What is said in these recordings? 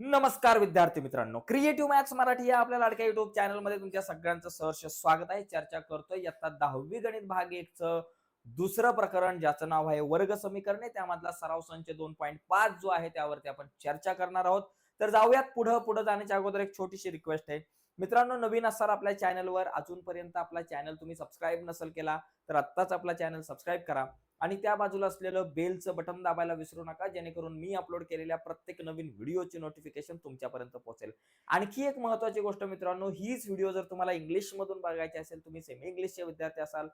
नमस्कार विद्यार्थी मित्रांनो. क्रिएटिव्ह मॅथ्स मराठी या आपल्या लाडक्या युट्यूब चॅनलमध्ये तुमच्या सगळ्यांचं सहर्ष स्वागत आहे. चर्चा करतोय. इयत्ता दहावी गणित भाग एकच दुसरं प्रकरण ज्याचं नाव आहे वर्ग समीकरणे. त्यामधला सराव संच दोन पॉईंट पाच जो आहे त्यावरती आपण चर्चा करणार आहोत. तर जाऊयात पुढं. पुढे जाण्याच्या अगोदर एक छोटीशी रिक्वेस्ट आहे. मित्रांनो नवीन असणार आपल्या चॅनलवर अजूनपर्यंत आपला चॅनल तुम्ही सबस्क्राईब नसेल केला तर आत्ताच आपला चॅनल सबस्क्राईब करा. आणि त्या बाजूला असलेलं बेलचं बटन दाबायला विसरू नका जेणेकरून मी अपलोड केलेल्या प्रत्येक नवीन व्हिडिओची नोटिफिकेशन तुमच्यापर्यंत पोहोचेल. आणखी एक महत्वाची गोष्ट मित्रांनो हीच व्हिडिओ जर तुम्हाला इंग्लिश मधून बघायची असेल तुम्ही सेमी इंग्लिशचे विद्यार्थी असाल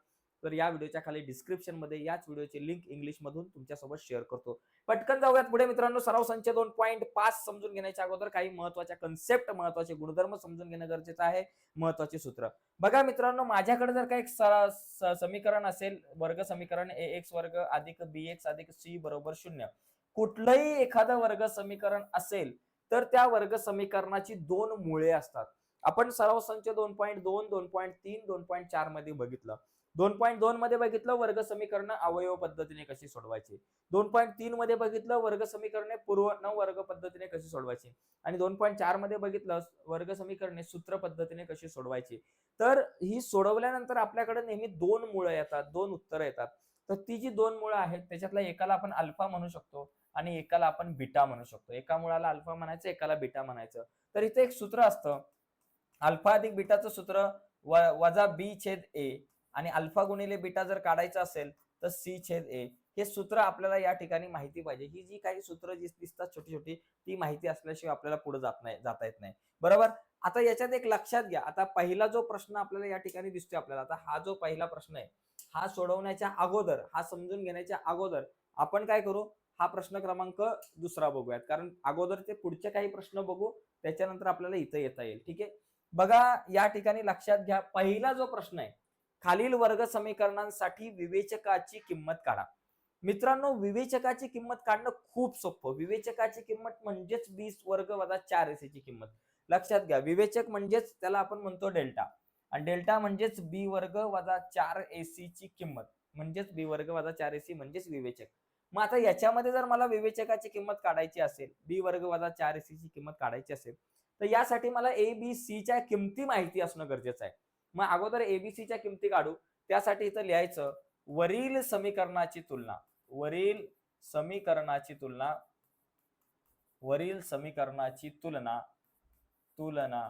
तर या व्हिडिओच्या खाली डिस्क्रिप्शनमध्ये याच व्हिडिओची लिंक इंग्लिश मधून तुमच्यासोबत शेअर करतो. पटकन जाऊयात पुढे मित्रांनो. सराव संच दोन पॉईंट पाच समजून घेण्याच्या अगोदर काही महत्त्वाच्या कन्सेप्ट महत्त्वाचे गुणधर्म समजून घेणं गरजेचं आहे. महत्त्वाचे सूत्र. बघा मित्रांनो माझ्याकडे जर काही एक समीकरण असेल वर्ग समीकरण ए एक्स वर्ग अधिक बी एक्स अधिक सी बरोबर शून्य. कुठलंही एखादं वर्ग समीकरण असेल तर त्या वर्ग समीकरणाची दोन मुळे असतात. आपण सराव संच दोन पॉईंट दोन दोन पॉईंट तीन दोन पॉईंट चारमध्ये बघितलं. दोन पॉईंट दोन मध्ये बघितलं वर्ग समीकरण अवयव पद्धतीने कशी सोडवायची. दोन पॉईंट तीन मध्ये बघितलं वर्ग समीकरणे पूर्व न वर्ग पद्धतीने कशी सोडवायची. आणि दोन पॉईंट चारमध्ये बघितलं वर्ग समीकरणे सूत्र पद्धतीने कशी सोडवायची. तर ही सोडवल्यानंतर आपल्याकडे नेहमी दोन मुळं येतात दोन उत्तरं येतात. तर ती जी दोन मुळं आहेत त्याच्यातल्या एकाला आपण अल्फा म्हणू शकतो आणि एकाला आपण बिटा म्हणू शकतो. एका मुळाला अल्फा म्हणायचं एकाला बिटा म्हणायचं. तर इथे एक सूत्र असतं. अल्फा अधिक बिटाचं सूत्र वजा बी छेद ए. आणि अल्फा गुणिले बीटा जर काढायचं असेल तर सी छेद ए. हे सूत्र आपल्याला या ठिकाणी माहिती पाहिजे. ही जी काही सूत्र जी दिसतात छोटी छोटी ती माहिती असल्याशिवाय आपल्याला पुढे जात नाही जाता येत नाही. बरोबर? आता याच्यात एक लक्षात घ्या. आता पहिला जो प्रश्न आपल्याला या ठिकाणी दिसतोय आपल्याला आता हा जो पहिला प्रश्न आहे हा सोडवण्याच्या अगोदर हा समजून घेण्याच्या अगोदर आपण काय करू? हा प्रश्न क्रमांक दुसरा बघूयात. कारण अगोदर ते पुढचे काही प्रश्न बघू त्याच्यानंतर आपल्याला इथं येता येईल. ठीक आहे? बघा या ठिकाणी लक्षात घ्या. पहिला जो प्रश्न आहे खालील वर्ग समीकरणांसाठी विवेचकाची किंमत काढा. मित्रांनो विवेचकाची किंमत काढणं खूप सोपं. विवेचकाची किंमत म्हणजेच वीस वर्ग वजा चार एसीची किंमत. लक्षात घ्या विवेचक म्हणजेच त्याला आपण म्हणतो डेल्टा. आणि डेल्टा म्हणजेच बी वर्ग वजा चार एसी ची किंमत. म्हणजेच बी वर्ग वजा चार एसी म्हणजेच विवेचक. मग आता याच्यामध्ये जर मला विवेचकाची किंमत काढायची असेल बी वर्ग वजा चार एसी ची किंमत काढायची असेल तर यासाठी मला ए बी सी च्या किमती माहिती असणं गरजेचं आहे. मग अगोदर एबीसीच्या किमती काढू. त्यासाठी इथं लिहायचं वरील समीकरणाची तुलना वरील समीकरणाची तुलना वरील समीकरणाची तुलना तुलना.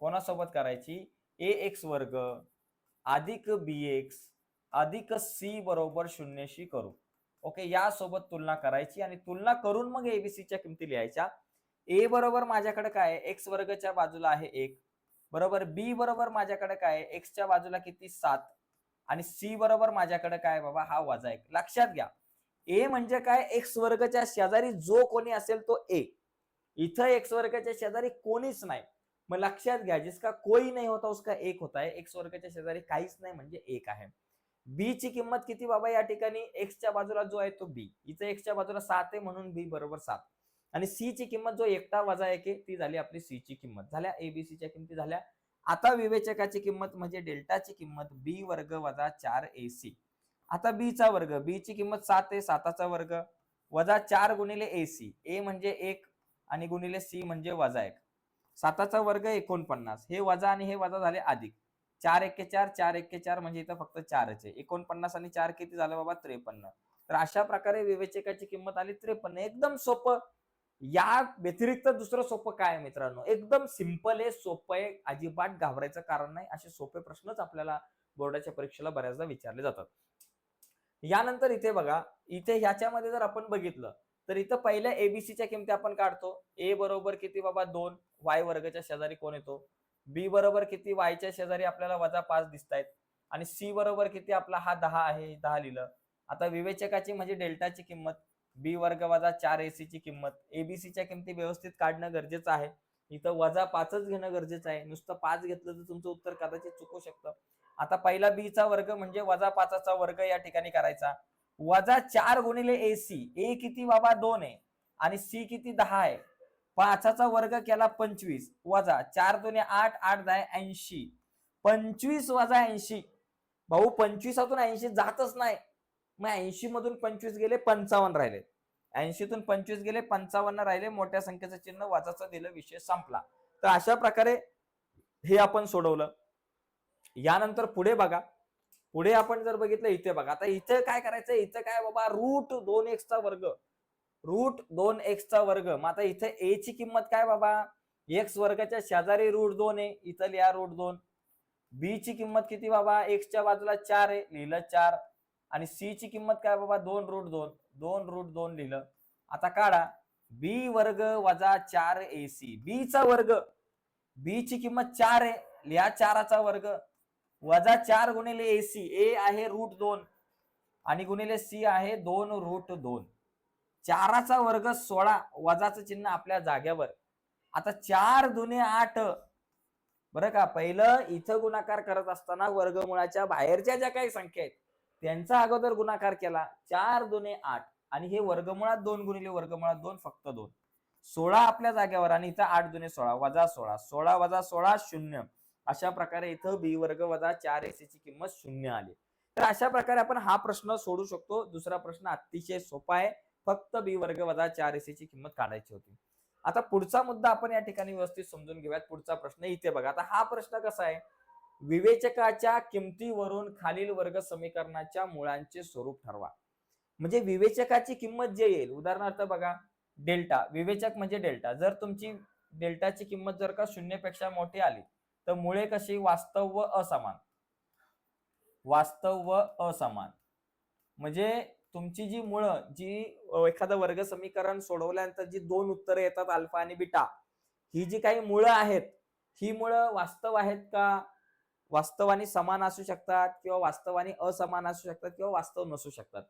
कोणासोबत करायची? ए एक्स वर्ग अधिक बी एक्स अधिक सी बरोबर शून्यशी करू. ओके यासोबत तुलना करायची आणि तुलना करून मग एबीसीच्या किमती लिहायच्या. ए बरोबर माझ्याकडे काय आहे? एक्स वर्गच्या बाजूला आहे एक. बरोबर बी बरोबर माझ्याकडे काय आहे? एक्सच्या बाजूला किती? सात. आणि सी बरोबर माझ्याकडे काय बाबा? हा वजा एक. लक्षात घ्या. ए म्हणजे काय? एक्स वर्गच्या शेजारी जो कोणी असेल तो ए इथं एक्स वर्गच्या शेजारी कोणीच नाही. मग लक्षात घ्या जिसका कोई नाही होता उसका एक होता है एक्स वर्गच्या शेजारी काहीच नाही म्हणजे एक आहे. बी ची किंमत किती बाबा या ठिकाणी? एक्सच्या बाजूला जो आहे तो बी इथं एक्सच्या बाजूला सात आहे म्हणून बी बरोबर सात. आणि सी ची किंमत जो एकटा वजा एक आहे ती झाली आपली सी ची किंमत. झाल्या एबीसीच्या किमती झाल्या. आता विवेचकाची किंमत म्हणजे डेल्टाची किंमत बी वर्ग वजा चार ए सी आता बी चा वर्ग. बी ची किंमत सात आहे साताचा वर्ग. वजा चार गुणिले ए सी ए म्हणजे एक आणि गुणिले सी म्हणजे वजा एक. साताचा वर्ग एकोणपन्नास. हे वजा आणि हे वजा झाले अधिक. चार एक्के चार चार एक्के चार म्हणजे इथं फक्त चारच आहे. एकोणपन्नास आणि चार किती झालं बाबा त्रेपन्न. तर अशा प्रकारे विवेचकाची किंमत आली त्रेपन्न. एकदम सोपं. या व्यतिरिक्त दुसरं सोपं काय आहे मित्रांनो? एकदम सिंपल आहे सोपं आहे अजिबात घाबरायचं कारण नाही. असे सोपे प्रश्नच आपल्याला बोर्डाच्या परीक्षेला बऱ्याचदा विचारले जातात. यानंतर इथे बघा इथे ह्याच्यामध्ये जर आपण बघितलं तर इथं पहिल्या एबीसीच्या किमती आपण काढतो. ए बरोबर किती बाबा? दोन. वाय वर्गच्या शेजारी कोण येतो? बी बरोबर किती? वायच्या शेजारी आपल्याला वजा पाच दिसत आहेत आणि सी बरोबर किती? आपला हा दहा आहे दहा लिहिलं. आता विवेचकाची म्हणजे डेल्टाची किंमत. बी वर्ग वजा चार एसी ची किंमत. एबीसीच्या किमती व्यवस्थित काढणं गरजेचं आहे. इथं वजा पाचच घेणं गरजेचं आहे. नुसतं पाच घेतलं तर तुमचं उत्तर कदाचित चुकू शकतं. आता पहिला बीचा वर्ग म्हणजे वजा पाचाचा वर्ग या ठिकाणी करायचा. वजा चार गुणिले ए सी. ए किती बाबा दोन आहे. आणि सी किती दहा आहे. पाचाचा वर्ग केला पंचवीस. वजा चार दोन्ही आठ आठ दहा ऐंशी. पंचवीस वजा ऐंशी. भाऊ पंचवीसातून ऐंशी जातच नाही. मग ऐंशी मधून पंचवीस गेले पंचावन्न राहिले. ऐंशीतून पंचवीस गेले पंचावन्न राहिले मोठ्या संख्येचं चिन्ह वाचाचं दिलं विषय संपला. तर अशा प्रकारे हे आपण सोडवलं. यानंतर पुढे बघा. पुढे आपण जर बघितलं इथे बघा. आता इथे काय करायचं इथं काय बाबा? रूट दोन एक्सचा वर्ग. रूट दोन एक्सचा वर्ग. मग आता इथे ए ची किंमत काय बाबा? एक्स वर्गाच्या शेजारी रूट दोन आहे इथं लिहा रूट दोन. बी ची किंमत किती बाबा? एक्सच्या बाजूला चार आहे लिहिलं चार. आणि सी ची किंमत काय बाबा? दोन रूट दोन. दोन रूट दोन लिहिलं. आता काढा. बी वर्ग वजा चार ए सी बी चा वर्ग. बी ची किंमत चार आहे. लिहा चाराचा वर्ग. वजा चार गुणिले ए सी ए आहे रूट दोन. आणि गुणिले सी आहे दोन रूट दोन. चाराचा वर्ग सोळा. वजाचं चिन्ह आपल्या जाग्यावर आता चार दुने आठ. बरं का? पहिलं इथं गुणाकार करत असताना वर्गमुळाच्या बाहेरच्या ज्या काही संख्या आहेत त्यांचा अगोदर गुणाकार केला चार दुने आठ. आणि हे वर्गमुळात दोन गुणिले वर्गमुळात दोन फक्त दोन. सोळा आपल्या जाग्यावर आणि इथं आठ दुने सोळा वजा सोळा. सोळा वजा सोळा शून्य. अशा प्रकारे इथं बी वर्ग वजा चार एसी ची किंमत शून्य आली. तर अशा प्रकारे आपण हा प्रश्न सोडू शकतो. दुसरा प्रश्न अतिशय सोपा आहे. फक्त बी वर्ग वजा चार एसी ची किंमत काढायची होती. आता पुढचा मुद्दा आपण या ठिकाणी व्यवस्थित समजून घेऊयात. पुढचा प्रश्न इथे बघा. आता हा प्रश्न कसा आहे? विवेचकाच्या किमतीवरून खालील वर्ग समीकरणाच्या मुळांचे स्वरूप ठरवा. म्हणजे विवेचकाची किंमत जे येईल उदाहरणार्थ बघा डेल्टा विवेचक म्हणजे डेल्टा. जर तुमची डेल्टाची किंमत जर का शून्यपेक्षा मोठी आली तर मुळे कशी? वास्तव व असमान. वास्तव व असमान. म्हणजे तुमची जी मुळं जी एखादं वर्ग समीकरण सोडवल्यानंतर जी दोन उत्तरे येतात अल्फा आणि बिटा ही जी काही मुळं आहेत ही मुळं वास्तव आहेत का? वास्तवाने समान असू शकतात किंवा वास्तवाने असमान असू शकतात किंवा वास्तव नसू शकतात.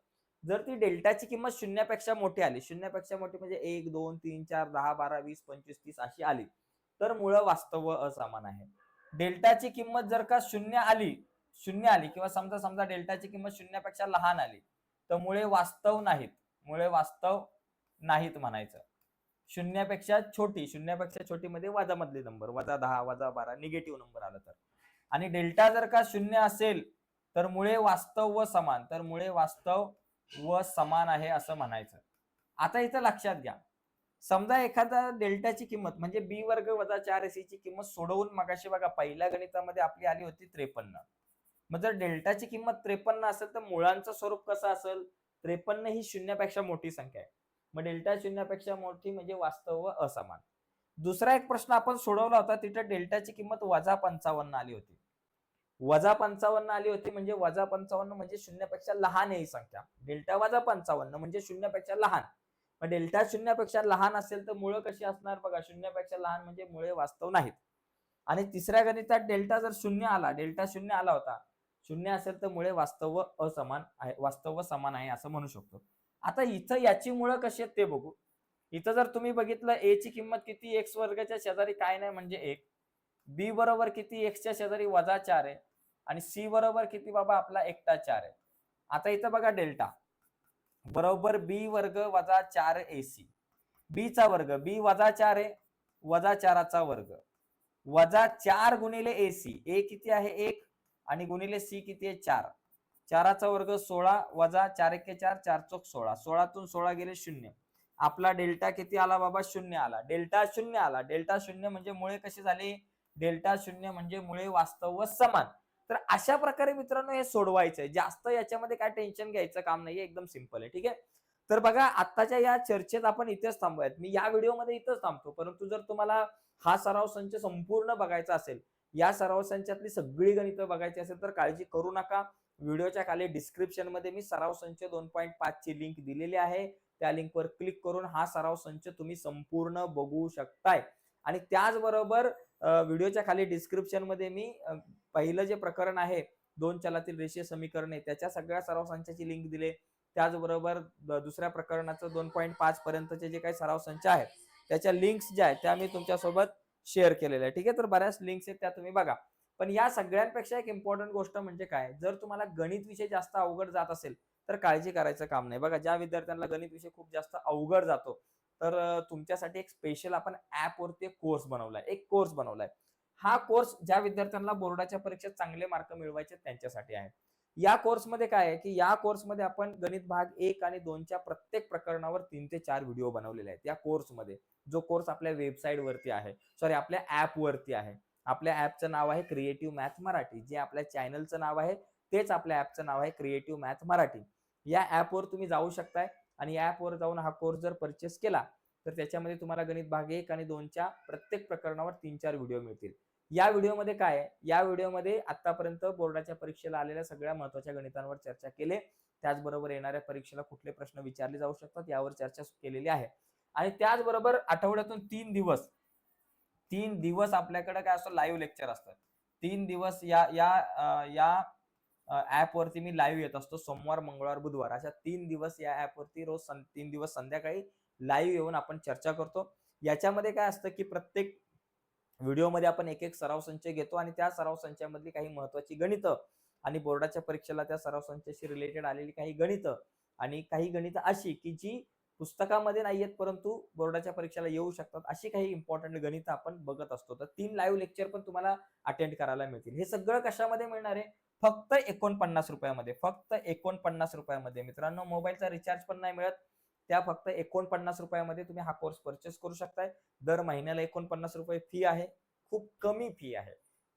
जर ती डेल्टाची किंमत शून्यापेक्षा मोठी आली शून्यापेक्षा मोठी म्हणजे एक दोन तीन चार दहा बारा वीस पंचवीस तीस अशी आली तर मुळं वास्तव असमान आहे. डेल्टाची किंमत जर का शून्य आली शून्य आली किंवा समजा समजा डेल्टाची किंमत शून्यापेक्षा लहान आली तर मुळे वास्तव नाहीत. मुळे वास्तव नाहीत म्हणायचं. शून्यापेक्षा छोटी शून्यापेक्षा छोटी मध्ये वजा मधले नंबर वजा दहा वजा बारा निगेटिव्ह नंबर आला तर. आणि डेल्टा जर का शून्य असेल तर मुळे वास्तव व समान तर मुळे वास्तव व समान आहे असं म्हणायचं. आता इथं लक्षात घ्या. समजा एखादा डेल्टाची किंमत म्हणजे बी वर्ग वजा चार एसी ची किंमत सोडवून मगाशी बघा पहिल्या गणितामध्ये आपली आली होती त्रेपन्न. मग जर डेल्टाची किंमत त्रेपन्न असेल तर मुळांचं स्वरूप कसं असेल? त्रेपन्न ही शून्यापेक्षा मोठी संख्या आहे. मग डेल्टा शून्यापेक्षा मोठी म्हणजे वास्तव व असमान. दुसरा एक प्रश्न आपण सोडवला होता तिथे डेल्टाची किंमत वजा पंचावन्न आली होती. वजा पंचावन्न आली होती म्हणजे वजा पंचावन्न म्हणजे शून्यापेक्षा लहान आहे ही संख्या. डेल्टा वजा पंचावन्न म्हणजे शून्यापेक्षा लहान. मग डेल्टा शून्यापेक्षा लहान असेल तर मुळे कशी असणार बघा शून्यापेक्षा लहान म्हणजे मुळे वास्तव नाहीत. आणि तिसऱ्या गणितात डेल्टा जर शून्य आला डेल्टा शून्य आला होता शून्य असेल तर मुळे वास्तव असमान आहे वास्तव समान आहे असं म्हणू शकतो. आता इथं याची मुळं कशी आहेत ते बघू. इथं जर तुम्ही बघितलं ए ची किंमत किती? एक्स वर्गाच्या शेजारी काय नाही म्हणजे एक. बी बरोबर किती एक्सच्या शेजारी वजा चार आहे. आणि सी बरोबर किती बाबा आपला एकटा चार आहे. आता इथं बघा डेल्टा. बरोबर बी वर्ग वजा चार ए सी बी चा वर्ग. बी वजा चार आहे. वजा चाराचा वर्ग. वजा चार गुणिले ए सी ए किती आहे? एक. आणि गुणिले सी किती आहे? चार. चाराचा वर्ग सोळा वजा चार एके चार. चार चौक सोळा. सोळातून सोळा गेले शून्य. आपला डेल्टा किती आला बाबा? शून्य आला. डेल्टा शून्य आला. डेल्टा शून्य म्हणजे मुळे कसे झाले? डेल्टा शून्य म्हणजे मुळे वास्तव व समान. तर अशा प्रकारे मित्रांनो हे सोडवायचंय. जास्त याच्यामध्ये काय टेन्शन घ्यायचं काम नाहीये. एकदम सिंपल आहे. ठीक आहे? तर बघा आत्ताच्या या चर्चेत आपण इथेच थांबूयात. मी या व्हिडिओमध्ये इथंच थांबतो. परंतु जर तुम्हाला हा सराव संच संपूर्ण बघायचा असेल या सराव संचातली सगळी गणितं बघायची असेल तर काळजी करू नका. व्हिडिओच्या खाली डिस्क्रिप्शनमध्ये मी सराव संच दोन पॉईंट पाच ची लिंक दिलेली आहे. त्या लिंकवर क्लिक करून हा सराव संच तुम्ही संपूर्ण बघू शकताय. आणि त्याचबरोबर व्हिडिओच्या खाली डिस्क्रिप्शनमध्ये मी पहिलं जे प्रकरण आहे दोन चलातील रेषीय समीकरणे त्याच्या सगळ्या सराव संचाची लिंक दिले. त्याचबरोबर दुसऱ्या प्रकरणाचं दोन पॉईंट पाच पर्यंतचे जे काही सराव संच आहेत त्याच्या लिंक्स ज्या आहेत त्या मी तुमच्यासोबत शेअर केलेल्या आहे ठीक आहे? तर बऱ्याच लिंक्स आहेत त्या तुम्ही बघा. पण या सगळ्यांपेक्षा एक इम्पॉर्टंट गोष्ट म्हणजे काय? जर तुम्हाला गणित विषय जास्त अवघड जात असेल तर काळजी करायचं काम नाही. बघा ज्या विद्यार्थ्यांना गणित विषय खूप जास्त अवघड जातो तर तुमच्यासाठी एक स्पेशल आपण ऍप वरती कोर्स बनवलाय एक कोर्स बनवलाय. हा कोर्स ज्या विद्यार्थ्यांना बोर्डाच्या परीक्षेत चांगले मार्क मिळवायचे त्यांच्यासाठी आहे. या कोर्समध्ये काय आहे की या कोर्समध्ये आपण गणित भाग एक आणि दोनच्या प्रत्येक प्रकरणावर तीन ते चार व्हिडिओ बनवलेले आहेत. या कोर्समध्ये जो कोर्स आपल्या वेबसाईट वरती आहे सॉरी आपल्या ऍप वरती आहे. आपल्या ऍपचं नाव आहे क्रिएटिव्ह मॅथ मराठी जे आपल्या चॅनलचं नाव आहे तेच आपल्या ऍपचं नाव आहे क्रिएटिव्ह मॅथ मराठी या ऍपवर तुम्ही जाऊ शकताय. आणि ऍपवर जाऊन हा कोर्स जर परचेस केला तर त्याच्यामध्ये तुम्हाला गणित भाग एक आणि दोनच्या प्रत्येक प्रकरणावर तीन चार व्हिडिओ मिळतील. या व्हिडिओमध्ये काय? आहे या व्हिडिओमध्ये आतापर्यंत बोर्डाच्या परीक्षेला आलेल्या सगळ्या महत्त्वाच्या गणितांवर चर्चा केली. त्याचबरोबर येणाऱ्या परीक्षेला कुठले प्रश्न विचारले जाऊ शकतात यावर चर्चा केलेली आहे. आणि त्याचबरोबर आठवड्यातून तीन दिवस तीन दिवस आपल्याकडे काय असतं? लाईव्ह लेक्चर असतात. तीन दिवस या या या ऍपवरती मी लाईव्ह येत असतो. सोमवार मंगळवार बुधवार अशा तीन दिवस या ऍपवरती रोज सं- तीन दिवस संध्याकाळी लाईव्ह येऊन आपण चर्चा करतो. याच्यामध्ये काय असतं की प्रत्येक व्हिडिओमध्ये आपण एक एक सराव संच घेतो आणि त्या सराव संचयामधली काही महत्वाची गणितं आणि बोर्डाच्या परीक्षेला त्या सराव संचाशी रिलेटेड आलेली काही गणितं आणि काही गणितं अशी की जी पुस्तकामध्ये नाही आहेत परंतु बोर्डाच्या परीक्षेला येऊ शकतात अशी काही इम्पॉर्टंट गणितं आपण बघत असतो. तर तीन लाईव्ह लेक्चर पण तुम्हाला अटेंड करायला मिळतील. हे सगळं कशामध्ये मिळणार आहे? फक्त एकोणपन्नास रुपयामध्ये फक्त एकोणपन्नास रुपयामध्ये. मित्रांनो मोबाईलचा रिचार्ज पण नाही मिळत. त्या फक्त एकोणपन्नास रुपयामध्ये तुम्ही हा कोर्स परचेस करू शकताय. दर महिन्याला एकोणपन्नास रुपये फी आहे. खूप कमी फी आहे.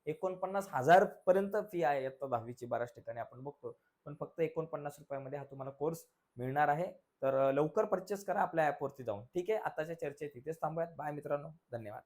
एकोणपन्नास हजार पर्यंत फी आहे आता दहावीची. बऱ्याच ठिकाणी आपण बघतो. पण फक्त एकोणपन्नास रुपयामध्ये हा तुम्हाला कोर्स मिळणार आहे. तर लवकर परचेस करा आपल्या ॲपवरती जाऊन. ठीक आहे? आताच्या चर्चेत इथेच थांबूयात. बाय मित्रांनो. धन्यवाद.